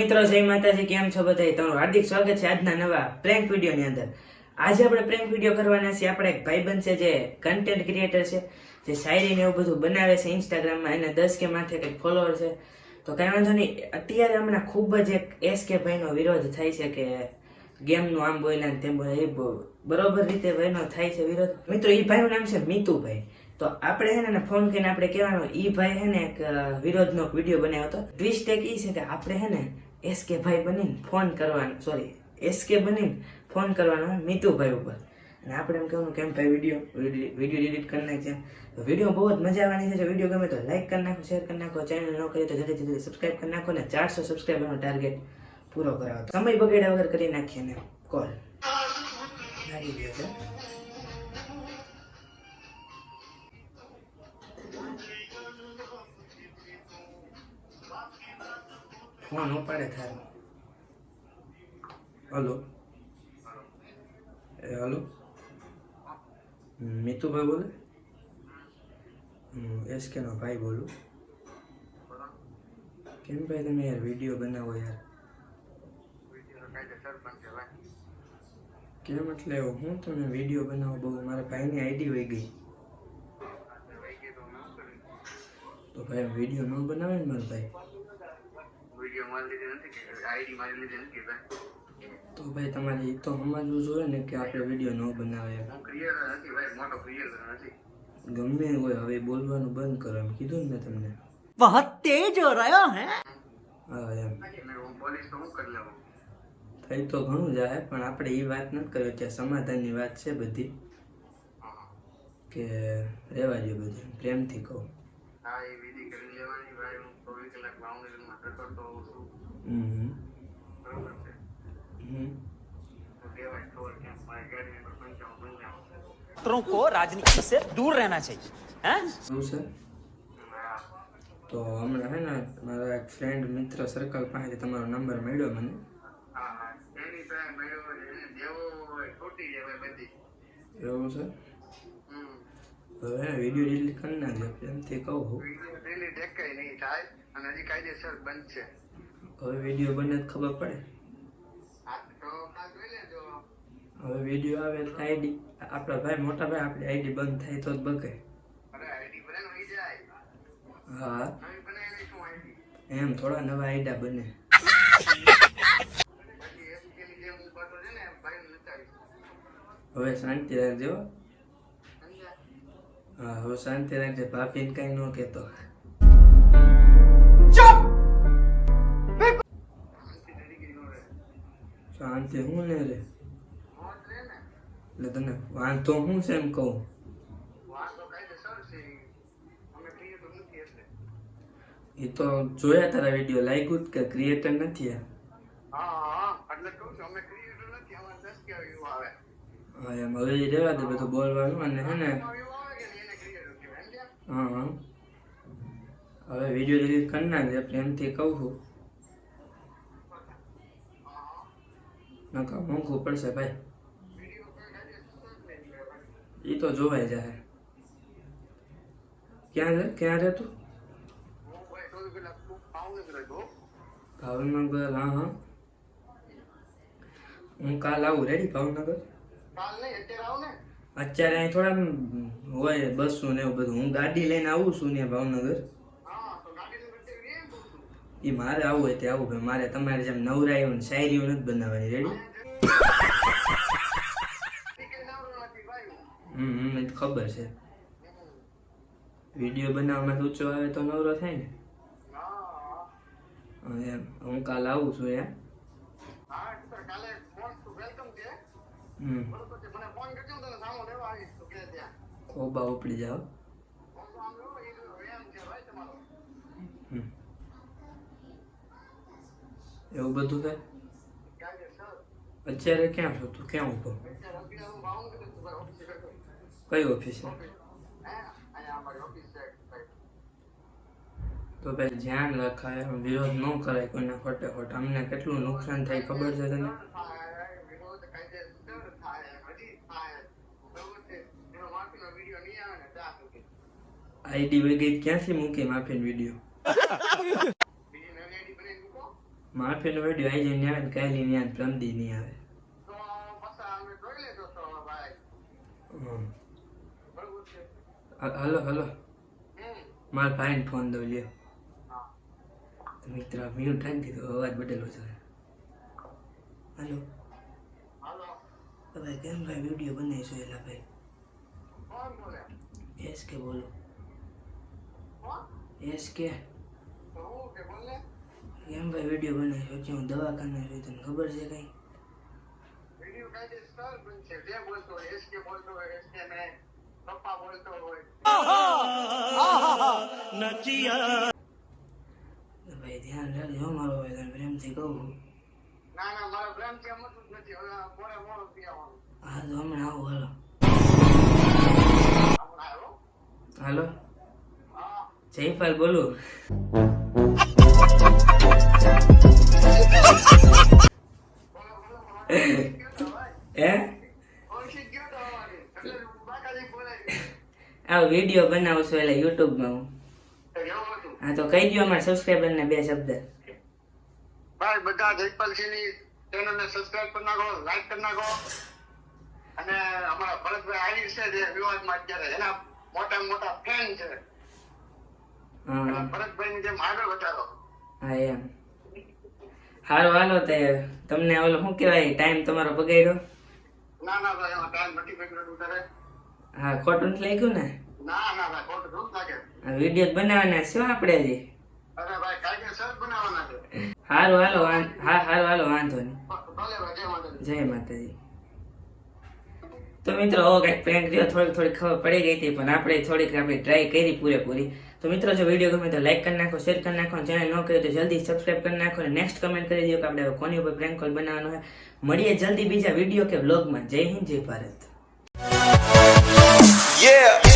મિત્રો, જય માતાજી, કેમ છો બધા તમારું હાર્દિક સ્વાગત છે આજના નવા પ્રેન્ક વીડિયો ની અંદર. આજે આપણે પ્રેન્ક વીડિયો કરવાના છીએ. આપણે એક ભાઈબંધ છે, જે કન્ટેન્ટ ક્રિએટર છે, જે શાયરી ને એવું બધું બનાવે છે ઇન્સ્ટાગ્રામમાં એને દસ કે માથે કંઈક ફોલોઅર છે. તો કઈ વાંધો નહીં. અત્યારે હમણાં ખૂબ જ એક એસ કે ભાઈનો વિરોધ થાય છે કે ગેમનું આમ બોલ્યા તેમ બોલે એ બરોબર રીતે ભાઈનો થાય છે વિરોધ. મિત્રો એ ભાઈનું નામ છે મિતુભાઈ. તો આપણે છે ને ફોન કરીને આપણે કહેવાનું, ઈ ભાઈ છે ને એક વિરોધ વિરોધનો વીડિયો બનાવ્યો હતો. ટ્વિસ્ટ એક ઈ છે કે આપણે છે ને એસ કે ભાઈ બનીને ફોન કરવાનો સોરી એસ કે બનીને ફોન કરવાનો મિતુભાઈ ઉપર. અને આપણે એમ કહેવાનું કેમ ભાઈ વીડિયો વીડિયો એડિટ કરી નાખજે. વીડિયો બહુ જ મજા આવવાની છે. વીડિયો ગમે તો લાઈક કરી નાખો શેર કરી નાખો. ચેનલ ન કરી તો જલ્દી જલ્દી સબસ્ક્રાઈબ કરી નાખો ને ચારસો સબસ્ક્રાઈબરનો ટાર્ગેટ પૂરો કરાવો. સમય બગાડ્યા વગર કરી નાખીએ ને કોલ લાગી ગયો છે ફોન ઉપાડે થાય. હલો. એ, હલો. મિતુભાઈ બોલે? એસ એસકેનો ભાઈ બોલું. કેમ ભાઈ તમે યાર વીડિયો બનાવો યાર? કેમ એટલે હું તમે વીડિયો બનાવો બહુ? મારા ભાઈની આઈડી વહી ગઈ. તો ભાઈ વીડિયો ન બનાવે ને મારા ભાઈ? તો ભાઈ તમારી તો સમજવું જોઈએ ને કે આપણે વીડિયો ન બનાવે ગમે હોય હવે બોલવાનું બંધ કરો એમ કીધું ને તમને. બહુ તેજ રહ્યો હે. હા એમ. થઈ તો ઘણું જાય પણ આપણે એ વાત નથી કરી કે સમાધાનની વાત છે બધી. કે રહેવા જોઈએ બધું પ્રેમથી કહું. હા એ વિધિ હમ હમ. હમ छात्रों को राजनीति से दूर रहना चाहिए हैं? શું છે તો હમણાં હે ને મારા એક ફ્રેન્ડ મિત્ર સર્કલ પાસેથી તમારો નંબર મળ્યો મને એવું છે હવે વિડીયો ડિલીટ કરી નાખજો પ્રેમથી કહું છું. હવે વીડિયો બને તો ખબર પડે. હવે વીડિયો આવે તો આઈડી આપણા ભાઈ મોટા ભાઈ આપણી આઈડી બંધ થાય તો જ બકે હા. એમ થોડા નવા આઈડિયા બને. હવે શાંતિ રાખજો. હા હવે શાંતિ રાખજે. ભાભીને કઈ ન કહેતો. શાંતિ હું ને રે એટલે તને વાંધો હું છે એમ કહું એ તો જોયા તારા વીડિયો લાગ્યું કે ક્રિએટર નથી આ હા એમ હવે રહેવા દે બધું બોલવાનું અને હે ને હા હા હવે વીડિયો ડિલીટ કરી નાખજે પ્રેમથી કહું છું નકા મોંઘું પડશે ભાઈ? એ તો જોવાય જાય ક્યાં રહે ક્યાં રહે તું? ભાવનગર, હા હા. હું કાલ આવું રેડી ભાવનગર? અત્યારે અહીં થોડા હોય બસો ને એવું બધું. હું ગાડી લઈને આવું છું ને ભાવનગર. એ મારે આવું હોય તે આવું ભાઈ મારે તમારે જેમ નવરાયું ને શાયરીઓ નથી બનાવવાની રેડી હમ એ ખબર છે. વીડિયો બનાવવામાં ઊંચો આવે તો નવરો થાય ને? હા, એમ. હું કાલ આવું છું એમ? ખોબા ઉપડી જાઓ હમ. એવું બધું થાય? અત્યારે ક્યાં છો? તું ક્યાં ઊભો કઈ ઓફિસે? તો ભાઈ ધ્યાન રખાય, વિરોધ ન કરાય કોઈને ખોટે ખોટ. અમને કેટલું નુકસાન થાય ખબર છે તને? આઈડી વગેરે ક્યાંથી મૂકી માફીન વીડિયો? માફીનો વીડિયો આવી જાય ને આવે ને પ્રમદી નહીં આવે તો પાછા આવે. Hello hello. મારા ભાઈને ફોન દઉં, લ્યો. મિત્ર મ્યુટ રાખી દીધો અવાજ બદલો છે. હલો. ભાઈ કેમ ભાઈ, વીડિયો બનાવીશું એલા ભાઈ? એસ કે બોલો. એસ કે. બોલે કેમ ભાઈ વીડિયો બનાવીશું હજી હું દવાખાને છું તને ખબર છે કઈ? ભાઈ ધ્યાન રાખજો મારો ભાઈ તને પ્રેમથી કહું ના ના મારો પ્રેમથી છે એમ જ નથી મોડે મોડું પી હા તો હમણાં આવું હાલો. હાલો. જયપાલ બોલું. આ વીડિયો બનાવું છું એટલે યુટ્યુબમાં હું. હા તો કહી દો અમારા સબસ્ક્રાઈબરને બે શબ્દ. ભાઈ બધા જયપાલસિંહની ચેનલને સબસ્ક્રાઇબ કરી નાખો લાઈક કરી નાખો. અને અમારા ભરતભાઈ આહિર છે જે વિવાદમાં અત્યારે એના મોટા મોટા ફેન છે. ભરતભાઈ ની જેમ આગળ વધારો. હા એમ. સારું હાલો તે તમને ઓલો શું કહેવાય ટાઈમ તમારો બગાડ્યો? ના ના ભાઈ એમાં ટાઈમ નથી બગડ્યો તારે હા ખોટું નથી લાગ્યું ને? ના ના ભાઈ ખોટું શું લાગે. આ વીડિયો બનાવવાના છે આપણે હજી. અરે ભાઈ કાયદેસર બનાવવાના છે. સારું હાલો હા સારું હાલો વાંધો નહીં. ભલે ભાઈ જય માતાજી. જય માતાજી. તો મિત્રો કંઈક પ્રેન્ક રહ્યો થોડીક થોડીક ખબર પડી ગઈ હતી, પણ આપણે થોડીક આપણે ટ્રાય કરી પૂરેપૂરી. તો મિત્રો, જો વીડિયો ગમે તો લાઈક કરી નાખો શેર કરી નાખો ચેનલ ન કર્યો તો જલ્દી સબસ્ક્રાઈબ કરી નાખો, અને નેક્સ્ટ કમેન્ટ કરી દો કે આપણે કોની ઉપર પ્રેન્ક કોલ બનાવવાનો હોય મળીએ જલ્દી બીજા વીડિયો કે બ્લોગમાં જય હિન્દ, જય ભારત. Yeah.